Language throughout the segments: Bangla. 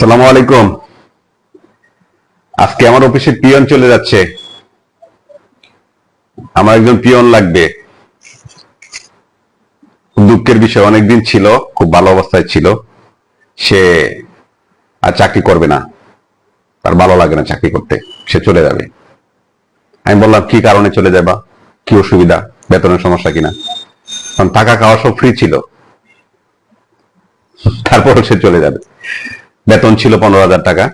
সালাম আলাইকুম। আজকে আমার অফিসে পিয়ন চলে যাচ্ছে। আমার একজন পিয়ন লাগবে। দুঃখের বিষয়, অনেকদিন ছিল, খুব ভালো অবস্থায় ছিল। সে আর চাকরি করবে না। তার ভালো লাগে না চাকরি করতে। সে চলে যাবে। আমি বললাম, কি কারণে চলে যাবা? কি অসুবিধা? বেতনের সমস্যা কিনা? কারণ টাকা খাওয়া সব ফ্রি ছিল। তারপরও সে চলে যাবে। বেতন ছিল পনেরো হাজার টাকা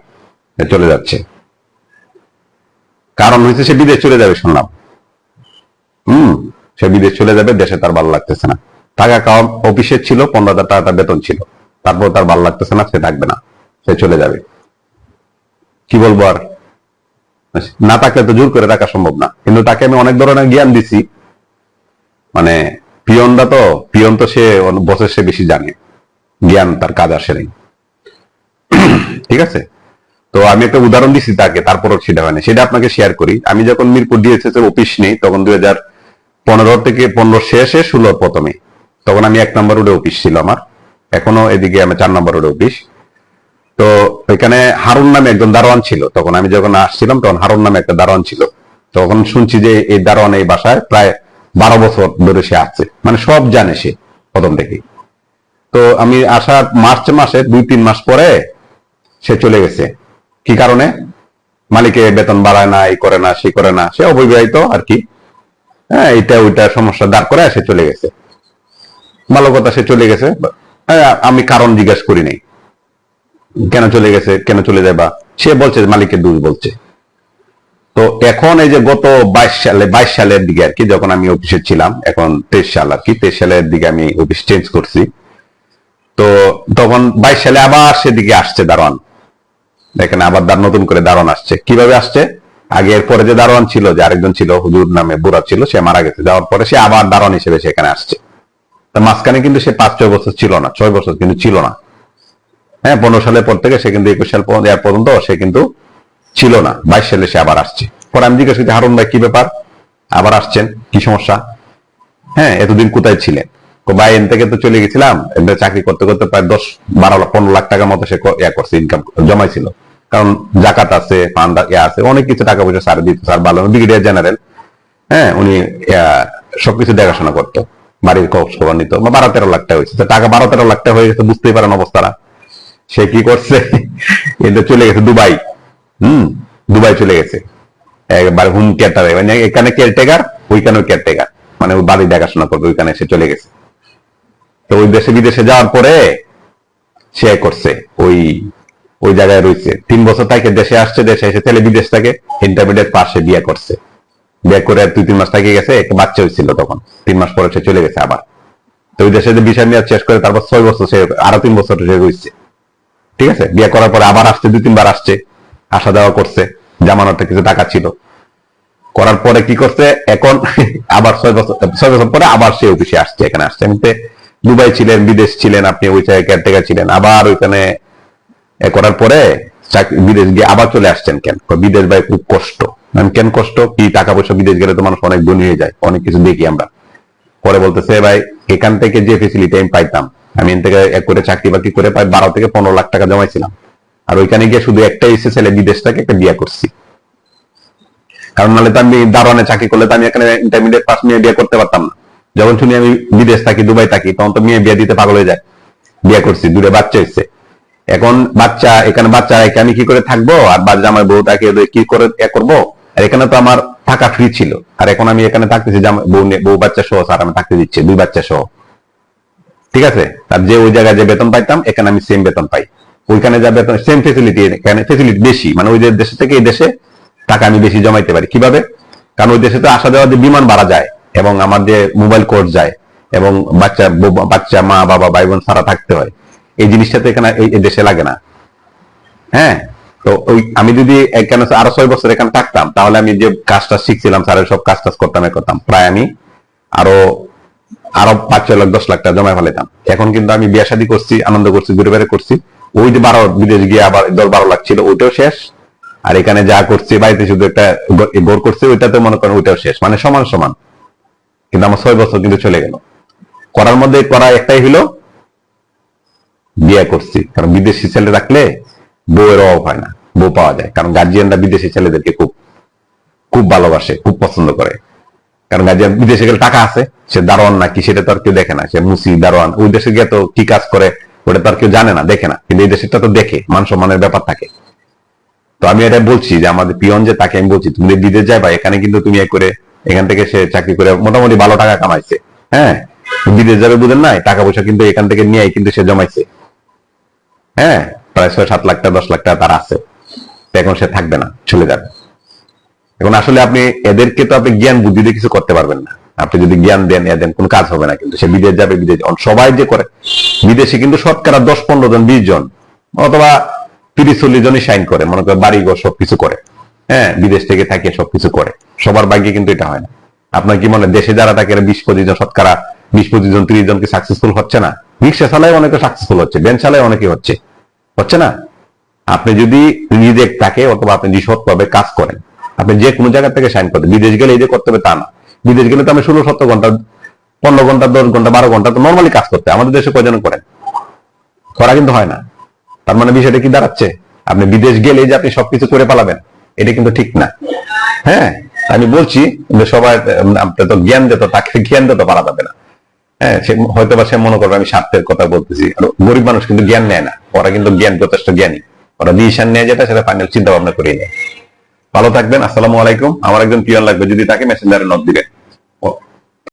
চলে যাচ্ছে। কারণ হয়েছে সে বিদেশ চলে যাবে, শুনলাম। হম, সে বিদেশ চলে যাবে, দেশে তার ভালো লাগতেছে না। টাকা খাওয়া অফিসের ছিল, পনেরো হাজার টাকা তার বেতন ছিল। তারপর তার ভালো লাগতেছে না, সে থাকবে না, সে চলে যাবে। কি বলব আর? না থাকলে তো জোর করে রাখা সম্ভব না। কিন্তু তাকে আমি অনেক ধরনের জ্ঞান দিছি। মানে পিয়নটা তো, পিয়ন তো সে বসে সে বেশি জানে। জ্ঞান তার কাজ আসে নাই। ঠিক আছে? তো আমি একটা উদাহরণ দিচ্ছি তাকে, তারপরও সেটা হয়নি সেটা আপনাকে শেয়ার করি। আমি যখন মিরপুর ডিএসএস এর অফিস নেই, তখন দুই হাজার পনেরো থেকে পনেরো শেষে ষোলো প্রথমে। তখন আমি এক নম্বর রোডে অফিস ছিল আমার। এখনও এদিকে আমার চার নম্বর রোডে অফিস তো এখানে হারুন নামে একজন দারোয়ান ছিল। তখন আমি যখন আসছিলাম, তখন হারুন নামে একটা দারোয়ান ছিল। তখন শুনছি যে এই দারোয়ান এই বাসায় প্রায় বারো বছর ধরে সে আসছে মানে সব জানে সে প্রথম থেকেই। তো আমি আসার মার্চ মাসে দুই, তিন মাস পরে সে চলে গেছে। কি কারণে? মালিকে বেতন বাড়ায় না এই করে না সে করে না সে অবিবাহিত আর কি। হ্যাঁ এটা ওইটা সমস্যা দাঁড় করে সে চলে গেছে। ভালো কথা সে চলে গেছে। হ্যাঁ, আমি কারণ জিজ্ঞেস করি নাই। কেন চলে গেছে কেন চলে যায় বা? সে বলছে মালিকের দোষ বলছে। তো এখন এই যে গত বাইশ সালে বাইশ সালের দিকে আর কি যখন আমি অফিসে ছিলাম এখন তেইশ সাল আর কি তেইশ সালের দিকে আমি অফিস চেঞ্জ করছি। তো তখন বাইশ সালে আবার সেদিকে আসছে দারোয়ান। এখানে আবার দার নতুন করে দারোয়ান আসছে। কীভাবে আসছে? আগে এরপরে যে দারোয়ান ছিল, যে আরেকজন ছিল, হুজুর নামে বুড়া ছিল, সে মারা গেছে। যাওয়ার পরে সে আবার দারোয়ান হিসেবে সেখানে আসছে। তো মাঝখানে কিন্তু সে পাঁচ, ছয় বছর ছিল না, ছয় বছর কিন্তু ছিল না। হ্যাঁ পনেরো সালের পর থেকে সে কিন্তু একুশ সাল পর্যন্ত পর্যন্ত সে কিন্তু ছিল না। বাইশ সালে সে আবার আসছে। পরে আমি জিজ্ঞেস করছি, হারুন ভাই, কি ব্যাপার? আবার আসছেন? কি সমস্যা? হ্যাঁ এতদিন কোথায় ছিলেন? ভাই, এন থেকে তো চলে গেছিলাম। চাকরি করতে করতে প্রায় দশ, বারো, পনেরো লাখ টাকার মতো সে ইয়া করছে ইনকাম জমাইছিল। কারণ জাকাত আছে, ফান্ড আছে, অনেক কিছু টাকা পয়সা স্যার দিত স্যার ভালো ব্রিগেডিয়ার জেনারেল হ্যাঁ উনি সবকিছু দেখাশোনা করতো, বাড়ির খোঁজ খবর নিত, বা বারো তেরো লাখ টাকা হয়েছে। টাকা বারো তেরো লাখ টাকা হয়ে গেছে, বুঝতেই পারেন অবস্থাটা। সে কি করছে? এটা চলে গেছে দুবাই। হুম, দুবাই চলে গেছে। একবার হুম কেয়ারটার মানে এখানে কেয়ারটেকার ওইখানেও কেয়ারটেকার মানে ওই বাড়ি দেখাশোনা করবে, ওইখানে সে চলে গেছে। তো ওই দেশে বিদেশে যাওয়ার পরে সে করছে, ওই ওই জায়গায় রয়েছে। তিন বছর থেকে দেশে আসছে, দেশে এসে ছেলে বিদেশ থেকে ইন্টারমিডিয়েট পাশে বিয়ে করছে। বিয়ে করে দুই তিন মাস থেকে গেছে, একটা বাচ্চা হয়েছিল তখন। তিন মাস পরে সে চলে গেছে আবার। তো ওই দেশে যে বিষয় নিয়ে শেষ করে তারপর ছয় বছর সে আরও তিন বছর সে রয়েছে। ঠিক আছে? বিয়ে করার পরে আবার আসছে দুই তিনবার আসছে। আসা যাওয়া করছে। জামানতে কিছু টাকা ছিল। করার পরে কি করছে? এখন আবার ছয় বছর ছয় বছর পরে আবার সে অফিসে আসছে, এখানে আসছে। এমনিতে দুবাই ছিলেন, বিদেশ ছিলেন আপনি, ওই জায়গায় কেয়ারটেকার ছিলেন। আবার ওইখানে করার পরে বিদেশ গিয়ে আবার চলে আসছেন কেন? বিদেশ ভাই খুব কষ্ট। কেন কষ্ট? কি টাকা পয়সা বিদেশ গেলে তো মানুষ অনেক ধনী হয়ে যায়? অনেক কিছু দেখি আমরা। পরে বলতেছে ভাই, এখান থেকে যে ফেসিলিটি আমি পাইতাম, আমি এখান থেকে এক করে চাকরি বাকরি করে প্রায় বারো থেকে পনেরো লাখ টাকা জমাইছিলাম। আর ওইখানে গিয়ে শুধু একটাই এসে ছেলে বিদেশ থেকে একটা বিয়ে করছি। কারণ নাহলে তো আমি দারোয়ানে চাকরি করলে তো আমি এখানে ইন্টারমিডিয়েট পাস নিয়ে বিয়ে করতে পারতাম না। যখন শুনি আমি বিদেশ থাকি, দুবাই থাকি, তখন তো মেয়ে বিয়ে দিতে পাগল হয়ে যায়। বিয়ে করছি, দূরে বাচ্চা হচ্ছে এখন বাচ্চা, এখানে বাচ্চা রেখে আমি কি করে থাকব? আর বাচ্চা আমার বউ তাকে কি করে এ করব? আর এখানে তো আমার থাকা ফ্রি ছিল। আর এখন আমি এখানে থাকতেছি যে বউ বউ বাচ্চা সহ, স্যার আমি থাকতে দিচ্ছি, দুই বাচ্চা সহ। ঠিক আছে? আর যে ওই জায়গায় যে বেতন পাইতাম, এখানে আমি সেম বেতন পাই। ওইখানে যা বেতন সেম ফেসিলিটি এখানে ফেসিলিটি বেশি। মানে ওই দেশে থেকে এই দেশে টাকা আমি বেশি জমাইতে পারি। কীভাবে? কারণ ওই দেশে তো আসা যাওয়া যে বিমান ভাড়া যায়, এবং আমার যে মোবাইল কোর্স যায়, এবং বাচ্চা বাচ্চা মা, বাবা, ভাই, বোন, সারা থাকতে হয়। এই জিনিসটা তো এখানে এই দেশে লাগে না। হ্যাঁ? তো ওই আমি যদি এখানে আরও ছয় বছর এখানে থাকতাম, তাহলে আমি যে কাজটা শিখছিলাম স্যারের সব কাজ টাজ করতাম করতাম। প্রায় আমি আরও আরও পাঁচ ছয় লাখ, দশ লাখ টাকা জমা ফেলাইতাম। এখন কিন্তু আমি বিয়ে শাদী করছি, আনন্দ করছি, ঘুরে বেড়ে করছি। ওই যে বারো, বিদেশ গিয়ে আবার দশ বারো লাখ ছিল, ওইটাও শেষ। আর এখানে যা করছি, বাড়িতে শুধু একটা গোর করছি, ওইটাতে মনে করেন ওইটাও শেষ। মানে সমান সমান। কিন্তু আমার ছয় বছর কিন্তু চলে গেল। করার মধ্যে করা একটাই হলো বিয়ে করছি। কারণ বিদেশি ছেলে রাখলে বউয়ের অভাব হয় না, বউ পাওয়া যায়। কারণ গার্জিয়ানরা বিদেশি ছেলেদেরকে খুব খুব ভালোবাসে, খুব পছন্দ করে। কারণ গার্জিয়ান বিদেশে গেলে টাকা আছে, সে দারোয়ান নাকি সেটা তো আর কেউ দেখে না। সে মুসি, দারোয়ান, ওই দেশে গিয়ে তো কি কাজ করে, ওটা তো আর কেউ জানে না, দেখে না। কিন্তু এই দেশেরটা তো দেখে মান সম্মানের ব্যাপার থাকে। তো আমি এটা বলছি যে আমাদের পিয়ন যে, তাকে আমি বলছি, তুমি বিদেশ যাবা এখানে কিন্তু তুমি এ করে, এখান থেকে সে চাকরি করে মোটামুটি ভালো টাকা কামাইছে। হ্যাঁ? বিদেশ যাবে বুঝেন নাই, টাকা পয়সা কিন্তু এখান থেকে নিয়ে কিন্তু সে জমাইছে। হ্যাঁ প্রায় ছয় সাত লাখ টাকা দশ লাখ টাকা তার আছে। এখন সে থাকবে না, চলে যাবে। এখন আসলে আপনি, এদেরকে তো আপনি জ্ঞান, বুদ্ধি দিয়ে কিছু করতে পারবেন না। আপনি যদি জ্ঞান দেন এ দেন, কোনো কাজ হবে না কিন্তু। সে বিদেশ যাবে, বিদেশ সবাই যে করে, বিদেশে কিন্তু শতকরা দশ, পনেরো জন, বিশ জন, অথবা তিরিশ, চল্লিশ জনই সাইন করে। মনে করেন বাড়ি ঘর সবকিছু করে। হ্যাঁ বিদেশ থেকে থাকে, সবকিছু করে। সবার ভাগ্যে কিন্তু এটা হয় না। আপনার কি মনে দেশে যারা থাকে বিশ পঁচিশ জন, শতকরা বিশ পঁচিশ জন, ত্রিশ জন কি সাকসেসফুল হচ্ছে না? রিক্সা চালায় অনেকে সাকসেসফুল হচ্ছে বেঞ্চ চালায় অনেকে হচ্ছে। হচ্ছে না? আপনি যদি নিজে থাকে অথবা আপনি নিঃসৎভাবে কাজ করেন আপনি যে কোনো জায়গা থেকে সাইন করতে বিদেশ গেলে এই যে করতে হবে তা না। বিদেশ গেলে তো আমি ষোলো সতেরো ঘণ্টা পনেরো ঘণ্টা দশ ঘণ্টা বারো ঘণ্টা তো নর্মালি কাজ করতে আমাদের দেশে কয়জন করেন? করা কিন্তু হয় না। তার মানে বিষয়টা কি দাঁড়াচ্ছে? আপনি বিদেশ গেলে যে আপনি সবকিছু করে পালাবেন এটা কিন্তু ঠিক না। হ্যাঁ আমি বলছি সবাই উম, আপনার তো জ্ঞান দিত তাকে জ্ঞান দিতে পারা যাবে না। হ্যাঁ সে হয়তো বা সে মনে করবে আমি স্বার্থের কথা বলতেছি। গরিব মানুষ কিন্তু জ্ঞান নেয় না। ওরা কিন্তু জ্ঞান, যথেষ্ট জ্ঞানী। ওরা ডিসিশন নেয় যেটা, সেটা ফাইনাল চিন্তা ভাবনা করে নেয়। ভালো থাকবেন, আসসালামু আলাইকুম। আমার একজন পিয়ন লাগবে, যদি তাকে মেসেঞ্জারে নক দিবেন।